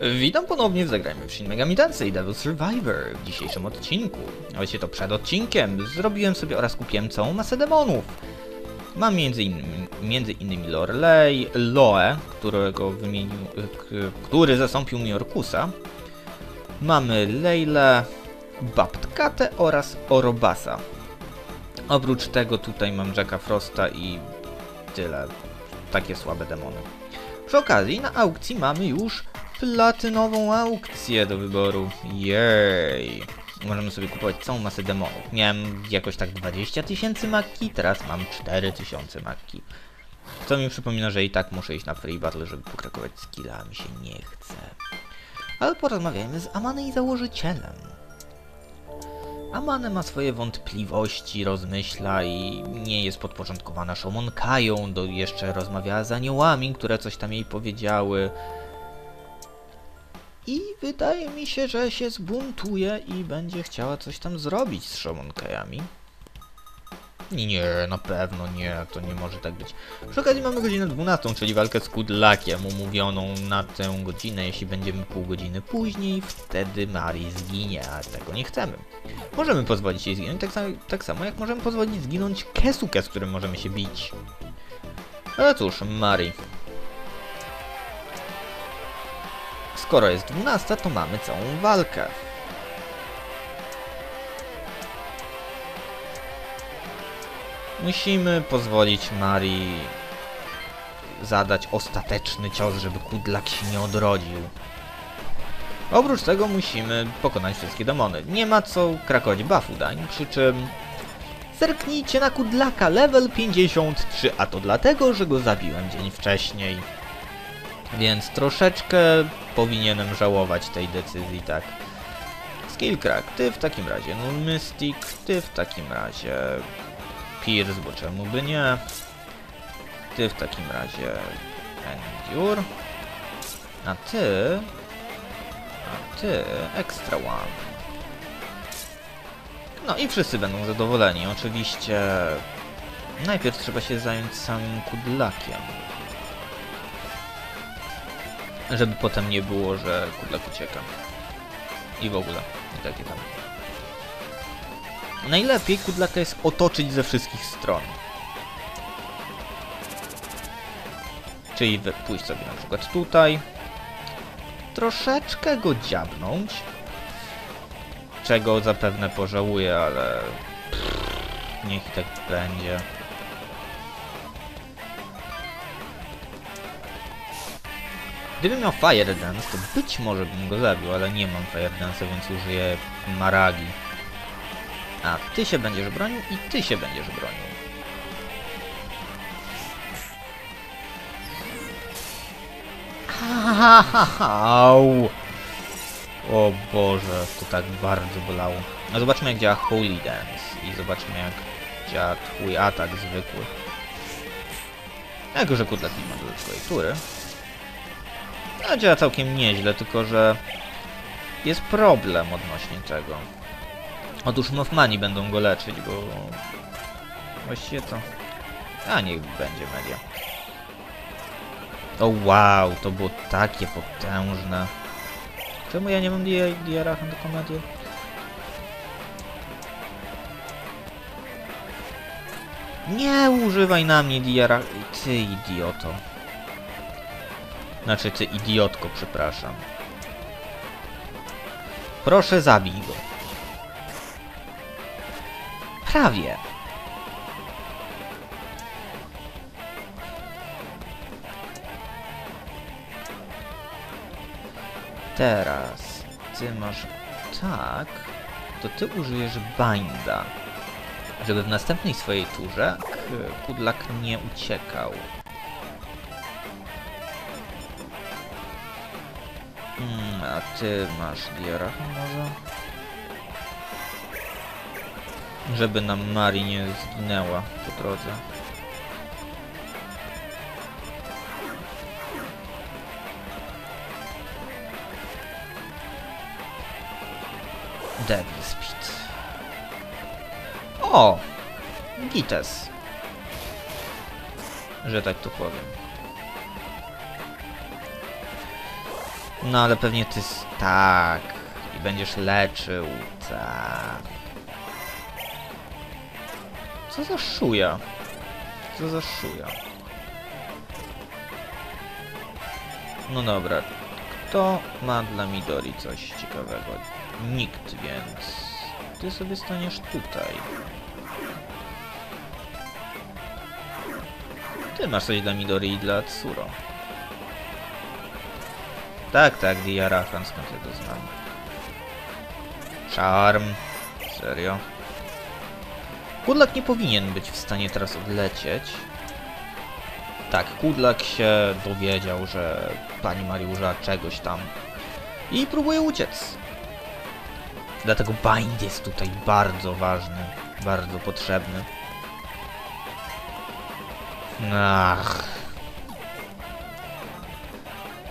Witam ponownie w Zagrajmy w Shin Megami Tensei Devil Survivor w dzisiejszym odcinku. Właściwie to przed odcinkiem zrobiłem sobie oraz kupiłem całą masę demonów. Mam między innymi, między innymi Lorelei, Loe, którego wymienił, który zastąpił mi Orkusa. Mamy Leilę, Babtkatę oraz Orobasa. Oprócz tego tutaj mam Jacka Frosta i tyle. Takie słabe demony. Przy okazji na aukcji mamy już platynową aukcję do wyboru. Jej! Możemy sobie kupować całą masę demonów. Miałem jakoś tak 20 tysięcy makki, teraz mam 4 tysiące makki. Co mi przypomina, że i tak muszę iść na free battle, żeby pokrakować skilla, mi się nie chce. Ale porozmawiajmy z Amanej założycielem. Amane ma swoje wątpliwości, rozmyśla i nie jest podporządkowana Shomon Kają, do jeszcze rozmawiała z aniołami, które coś tam jej powiedziały. I wydaje mi się, że się zbuntuje i będzie chciała coś tam zrobić z Shomon Kajami. Nie, na pewno nie, to nie może tak być. Przy okazji mamy godzinę 12, czyli walkę z Kudlakiem umówioną na tę godzinę. Jeśli będziemy pół godziny później, wtedy Mari zginie, a tego nie chcemy. Możemy pozwolić jej zginąć, tak samo, tak samo jak możemy pozwolić zginąć Kesuke, z którym możemy się bić. Ale cóż, Mari. Skoro jest 12, to mamy całą walkę. Musimy pozwolić Marii zadać ostateczny cios, żeby kudlak się nie odrodził. Oprócz tego musimy pokonać wszystkie demony. Nie ma co krakować buffu dań, przy czym zerknijcie na kudlaka level 53, a to dlatego, że go zabiłem dzień wcześniej. Więc troszeczkę powinienem żałować tej decyzji, tak. Skillcrack, ty w takim razie Null Mystic, ty w takim razie Pierce, bo czemu by nie? Ty w takim razie Endure. A ty... A ty Extra One. No i wszyscy będą zadowoleni. Oczywiście najpierw trzeba się zająć samym kudlakiem. Żeby potem nie było, że kudlak ucieka. I w ogóle. I takie tam. Najlepiej kudlaka jest otoczyć ze wszystkich stron. Czyli pójść sobie na przykład tutaj. Troszeczkę go dziabnąć. Czego zapewne pożałuję, ale... Pff, niech tak będzie. Gdybym miał Fire Dance, to być może bym go zabił, ale nie mam Fire Dance, więc użyję Maragi. A ty się będziesz bronił i ty się będziesz bronił. Au! O Boże, to tak bardzo bolało. No zobaczmy jak działa Holy Dance i zobaczmy jak działa twój atak zwykły. Jako, że kudlat nie ma dodatkowej tury. No działa całkiem nieźle, tylko że jest problem odnośnie tego. Otóż Mothmani będą go leczyć, bo... Właściwie to... A, niech będzie media. O wow, to było takie potężne. Czemu ja nie mam Diaracha do komedii? Nie używaj na mnie Diara... Ty idioto. Znaczy ty idiotko, przepraszam. Proszę zabij go. Prawie. Teraz ty masz tak, to ty użyjesz binda, żeby w następnej swojej turze kudlak nie uciekał. A ty masz diaracha może? Żeby nam Mari nie zginęła po drodze. Devil Speed. O! Gites. Że tak to powiem. No ale pewnie ty... Tak. I będziesz leczył. Tak. Co za szuja? Co za szuja? No dobra. Kto ma dla Midori coś ciekawego? Nikt, więc... Ty sobie staniesz tutaj. Ty masz coś dla Midori i dla Tsuro. Tak, tak, Diarahan, skąd ja to znam. Charm. Serio. Kudlak nie powinien być w stanie teraz odlecieć. Tak, Kudlak się dowiedział, że pani Mariusza czegoś tam i próbuje uciec. Dlatego bind jest tutaj bardzo ważny, bardzo potrzebny. Ach.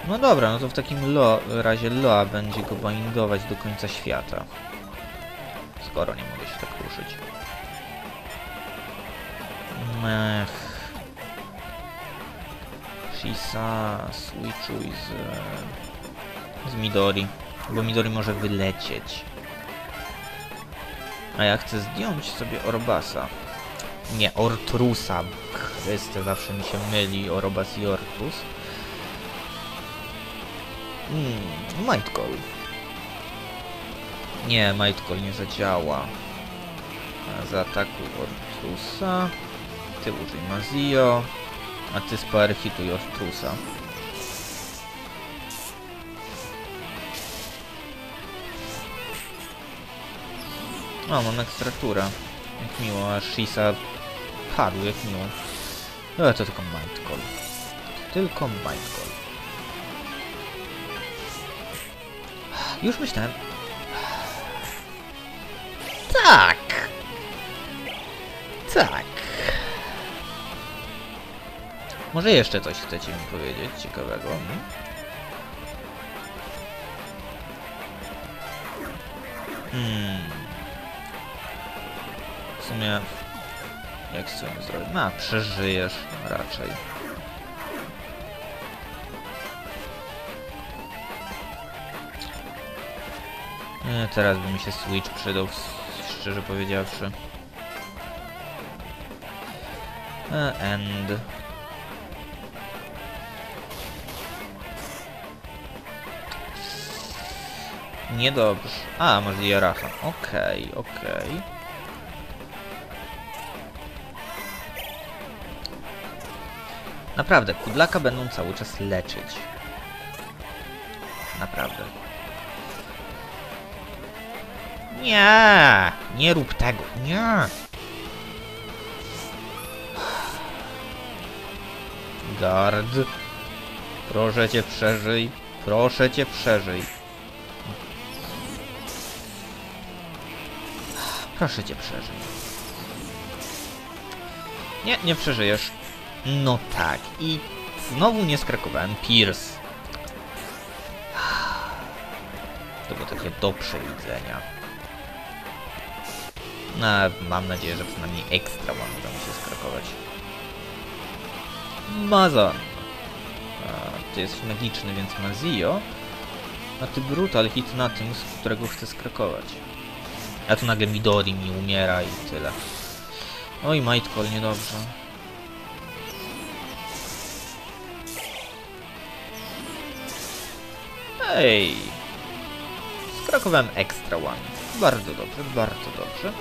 No dobra, no to w takim lo razie Loa będzie go bindować do końca świata. Skoro nie mogę się tak ruszyć. Ech. Shisa, switchuj z... z Midori. Bo Midori może wylecieć. A ja chcę zdjąć sobie Orbasa. Nie, Ortrusa. Chryste, zawsze mi się myli Orobas i Ortrus. Hmm, Might Call. Nie, Might Call nie zadziała. Zaatakuj Ortrusa. Ty użyj Mazio. A ty spoerhituj Ortrusa. O, mam ekstratura. Jak miło, a Shisa padł, jak miło. Ale to tylko Might Call. Tylko Might Call. Już myślałem. Tak! Tak. Może jeszcze coś chcecie mi powiedzieć ciekawego? Hmm? Hmm. W sumie... Jak chcę zrobić? No, przeżyjesz raczej. Nie, teraz by mi się Switch przydał, szczerze powiedziawszy. E, End. Niedobrze. A, może Jaracha. Okej, okej. Naprawdę, Kudlaka będą cały czas leczyć. Naprawdę. Nie, nie rób tego, nie. Gard. Proszę cię przeżyj. Proszę cię przeżyj. Proszę cię przeżyj. Nie, nie przeżyjesz. No tak. I znowu nie skrakowałem. Pierce. To było takie do przewidzenia. No, mam nadzieję, że przynajmniej ekstra mi się skrakować. Mazon. A, ty jesteś magiczny, więc Mazio. A ty brutal hit na tym, z którego chcę skrakować. A tu nagle Midori mi umiera i tyle. Oj, Might Call, niedobrze. Ej! Skrakowałem extra one. Bardzo dobrze, bardzo dobrze.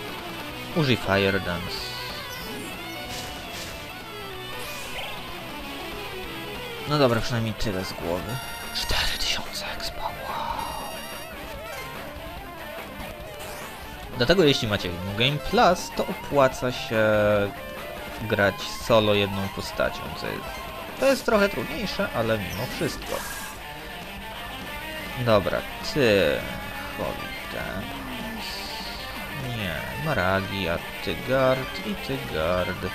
Użyj Fire Dance. No dobra, przynajmniej tyle z głowy. 4000 expa, wow. Dlatego jeśli macie Game Plus, to opłaca się grać solo jedną postacią. Co jest, to jest trochę trudniejsze, ale mimo wszystko. Dobra, ty... Holy Nie, Maragi, a ty Gard i ty Gard.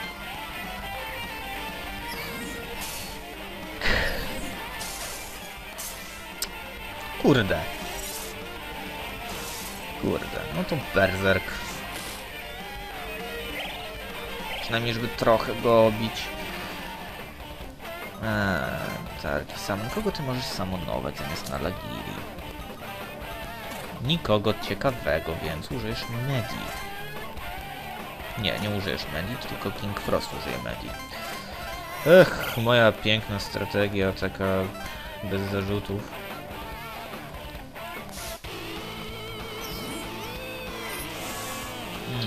Kurde. Kurde, no to Berserk. Przynajmniej, żeby trochę go obić. Eee, targi samon. Kogo ty możesz samonować zamiast na Lagiri? Nikogo ciekawego, więc użyjesz Medi. Nie, nie użyjesz Medi, tylko King Frost użyje Medi. Ech, moja piękna strategia, taka bez zarzutów.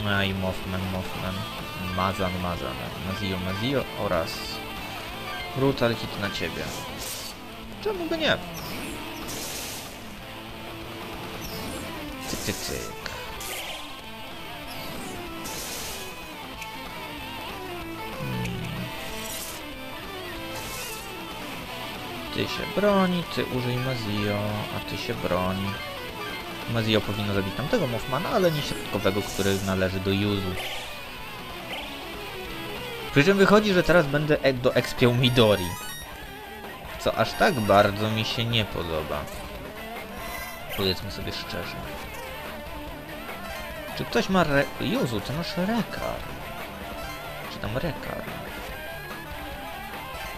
A i Mothman, Mothman, Mazan, Mazan, Mazio, Mazio oraz Brutal hit na ciebie. Czemu by nie? Cyk, cyk, cyk. Ty się broni, ty użyj Mazio, a ty się broni. Mazio powinno zabić tamtego Mothmana, ale nie środkowego, który należy do Yuzu. Przy czym wychodzi, że teraz będę e do expiał Midori. Co aż tak bardzo mi się nie podoba. Powiedzmy sobie szczerze. Czy ktoś ma re... Juzu, ty masz rekar. Czy tam rekar?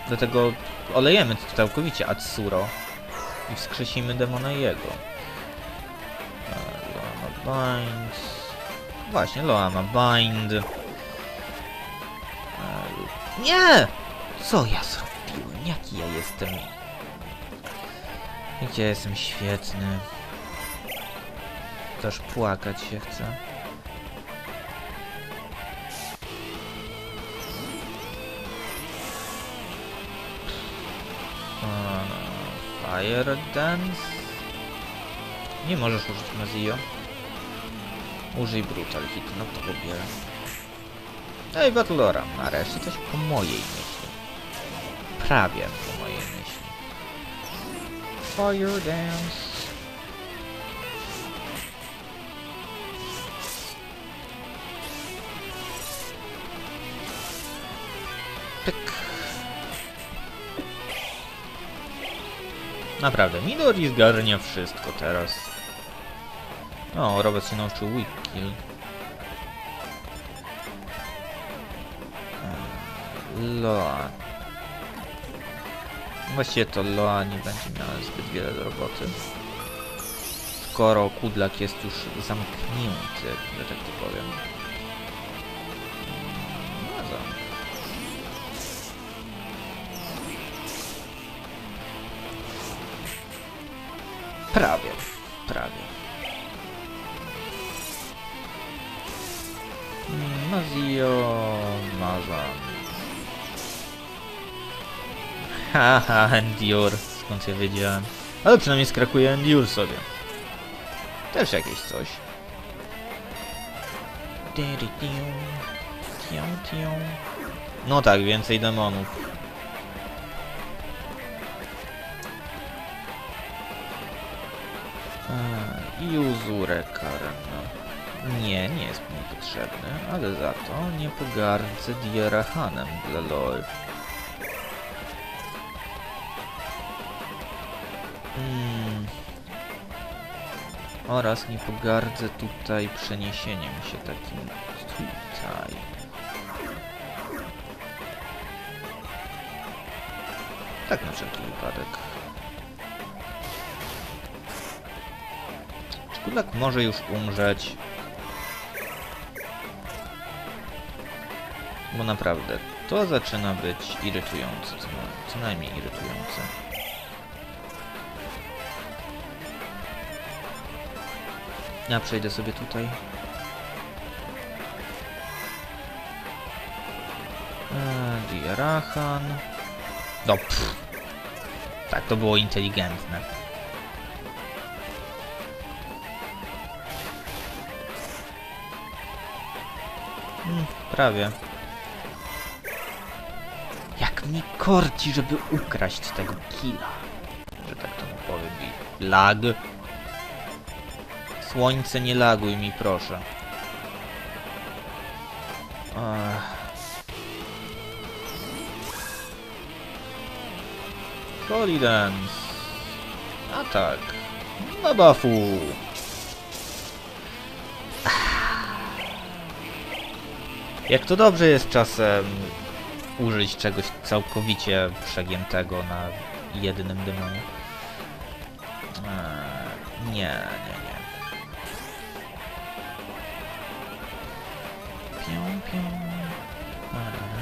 Dlatego olejemy całkowicie Atsuro i wskrzesimy demona jego. Loama Bind. Właśnie, Loama Bind. Nie! Co ja zrobiłem? Jaki ja jestem? Gdzie jestem świetny? Też płakać się chce. Fire Dance? Nie możesz użyć Mazio. Użyj Brutal Hit, no to pobierę. Ej, Battlora, nareszcie coś po mojej myśli. Prawie po mojej myśli. Fire Dance. Naprawdę, Midori zgarnia wszystko teraz. O, Robert się nauczył weak kill. Eee, Loa. Właściwie to Loa nie będzie miała zbyt wiele do roboty. Skoro Kudlak jest już zamknięty, że tak to powiem. Prawie, prawie. Mazio, Mazan. Haha, Endure. Skąd ja wiedziałem? Ale przynajmniej skrakuje Endure sobie. Też jakieś coś. No tak, więcej demonów. Juzurę Karena. Nie, nie jest mi potrzebny, ale za to nie pogardzę Dierahanem dla LOL. Hmm. Oraz nie pogardzę tutaj przeniesieniem się takim tutaj. Tak na wszelki wypadek. Kulak może już umrzeć. Bo naprawdę, to zaczyna być irytujące, co, na, co najmniej irytujące. Ja przejdę sobie tutaj. Eee, Diarahan. No pff. Tak, to było inteligentne. Prawie. Jak mi korci, żeby ukraść tego killa. Że tak to mu powiem. Lag. Słońce, nie laguj mi, proszę. Ach. Dance. Atak. Na buffu. Jak to dobrze jest czasem użyć czegoś całkowicie przegiętego na jednym demonie. Eee, nie, nie, nie. Pią, pią. Parara.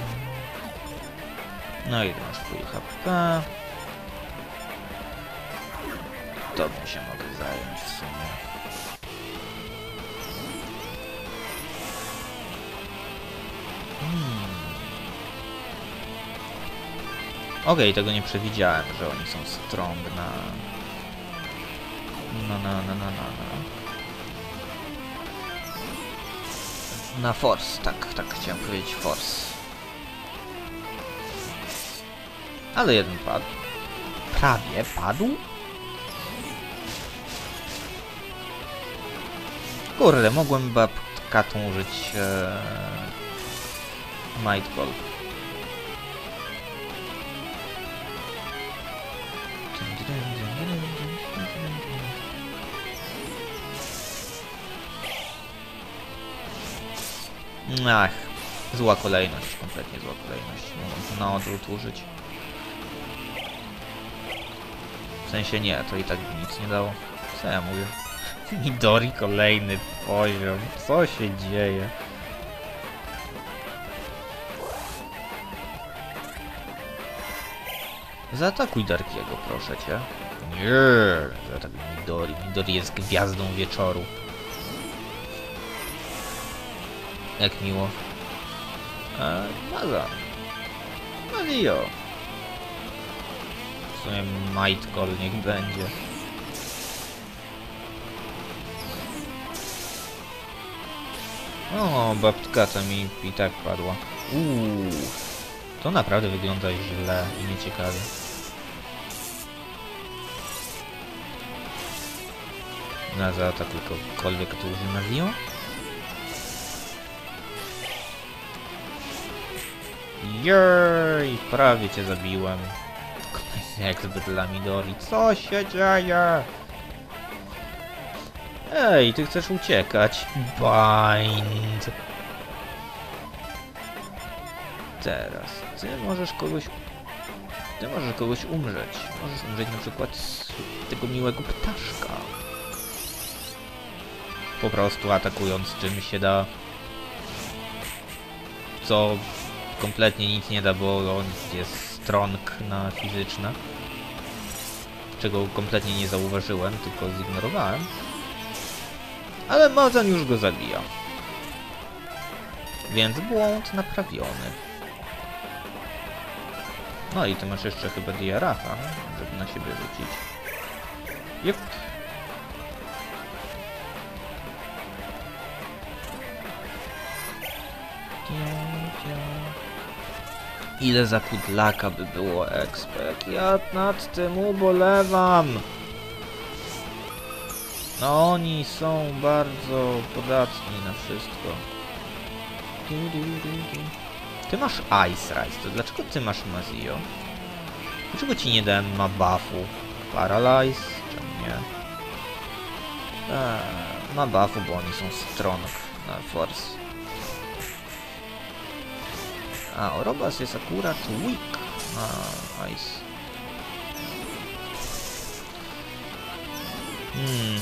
No i masz full HP. Tobą się mogę zająć w sumie. Hmm. Okej, tego nie przewidziałem, że oni są strong na... Na, na, na, na, na, na. Na force, tak, tak chciałem powiedzieć force. Ale jeden padł. Prawie padł? Kurde, mogłem babkatą użyć e, Might Ball. Ach, zła kolejność, kompletnie zła kolejność. Na odwrót użyć. W sensie nie, to i tak by nic nie dało. Co ja mówię? Midori kolejny poziom. Co się dzieje? Zaatakuj Darkiego, proszę cię. Nie, zaatakuj Midori. Midori jest gwiazdą wieczoru. Jak miło. A, Maza. Mario. W sumie Might Call niech będzie. O, babtka to mi i tak padła. Uuu, to naprawdę wygląda źle i nieciekawie. Na zaatakuj kogokolwiek, kto użył Mazio. Jej, prawie cię zabiłem. Ekspert dla Midori. Co się dzieje? Ej, ty chcesz uciekać? Bind. Teraz, ty możesz kogoś... Ty możesz kogoś umrzeć. Możesz umrzeć na przykład z tego miłego ptaszka. Po prostu atakując czym się da. Co kompletnie nic nie da, bo on jest strong na fizyczne. Czego kompletnie nie zauważyłem, tylko zignorowałem. Ale Mazan już go zabija. Więc błąd naprawiony. No i ty masz jeszcze chyba Diarafa, żeby na siebie rzucić. Jep. Ile za kudlaka by było expek? Ja nad tym ubolewam. No oni są bardzo podatni na wszystko. Ty masz Ice Rise, to dlaczego ty masz Mazio? Dlaczego ci nie dałem ma buffu? Paralyze? Czemu nie? Eee, ma buffu, bo oni są strong na force. A, Orobas jest akurat weak Ice. Hmm.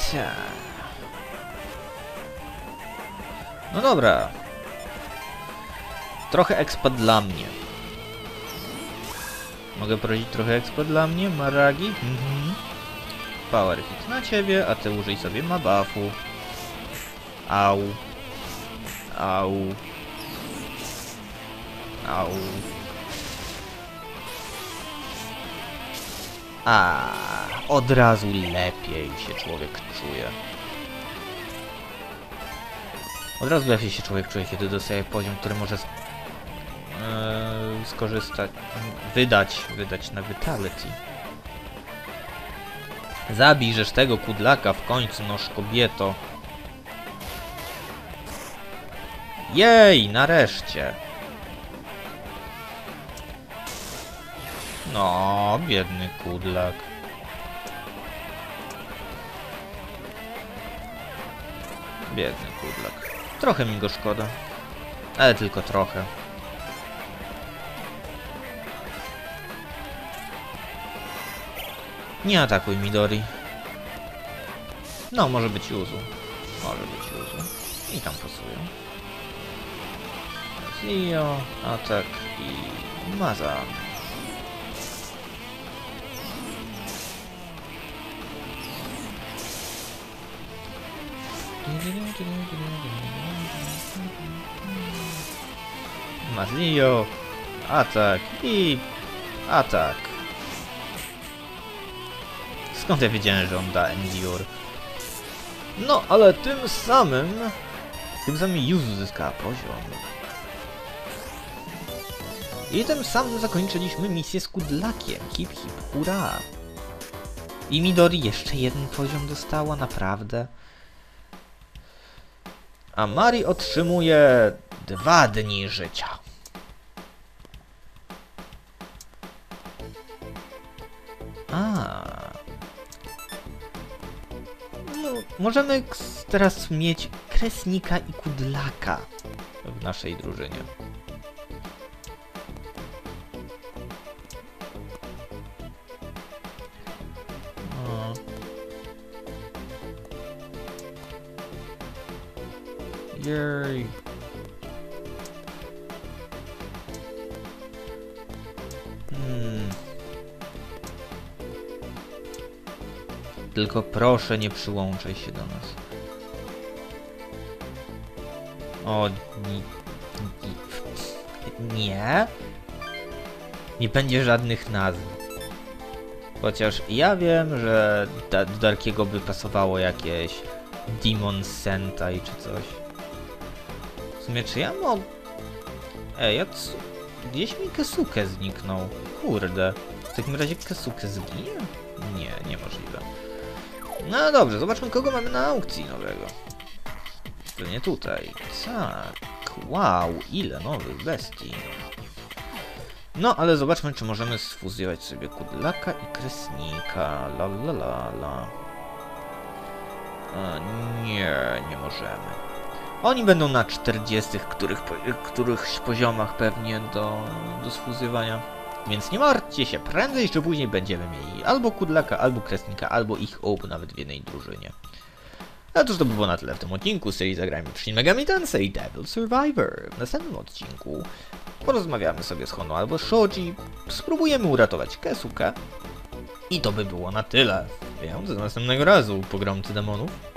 Cia. No dobra. Trochę expa dla mnie. Mogę prosić trochę expa dla mnie, Maragi? Mhm. Power hit na ciebie, a ty użyj sobie mabuffu. Au. Au. Au. A, od razu lepiej się człowiek czuje. Od razu lepiej się człowiek czuje, kiedy dostaje poziom, który może yy, skorzystać, wydać, wydać na Vitality. Zabijesz tego kudlaka w końcu, noż kobieto. Jej, nareszcie. No, biedny kudlak. Biedny kudlak. Trochę mi go szkoda. Ale tylko trochę. Nie atakuj Midori. No, może być Yuzu. Może być Yuzu. I tam pasuje. Zio, atak i Maza. Mazlio, atak i atak. Skąd ja wiedziałem, że on da Endure? No, ale tym samym... Tym samym Yuzu zyskała poziom. I tym samym zakończyliśmy misję z Kudlakiem. Hip hip, hurra! I Midori jeszcze jeden poziom dostała, naprawdę. A Mari otrzymuje dwa dni życia. Możemy teraz mieć Kresnika i Kudlaka w naszej drużynie. O. Jej. Tylko proszę nie przyłączaj się do nas. O, ni, ni, nie. Nie będzie żadnych nazw. Chociaż ja wiem, że da, do Darkiego by pasowało jakieś Demon Sentai czy coś. W sumie czy ja mam... Ej, jak... s- Gdzieś mi Kesuke zniknął. Kurde. W takim razie Kesuke zginie? Nie, niemożliwe. No dobrze, zobaczmy kogo mamy na aukcji nowego. To nie tutaj. Tak. Wow, ile nowych bestii. No, ale zobaczmy, czy możemy sfuzjować sobie Kudlaka i Kresnika. La la la la. A, nie, nie możemy. Oni będą na 40 których, którychś poziomach pewnie do, do sfuzjowania. Więc nie martwcie się, prędzej czy później będziemy mieli albo Kudlaka, albo Kresnika, albo ich obu nawet w jednej drużynie. A cóż to by było na tyle w tym odcinku serii Zagrajmy w Shin Megami Tensei Devil Survivor. W następnym odcinku porozmawiamy sobie z Hono albo Shoji, spróbujemy uratować Kesuke i to by było na tyle. Więc do następnego razu, pogromcy demonów.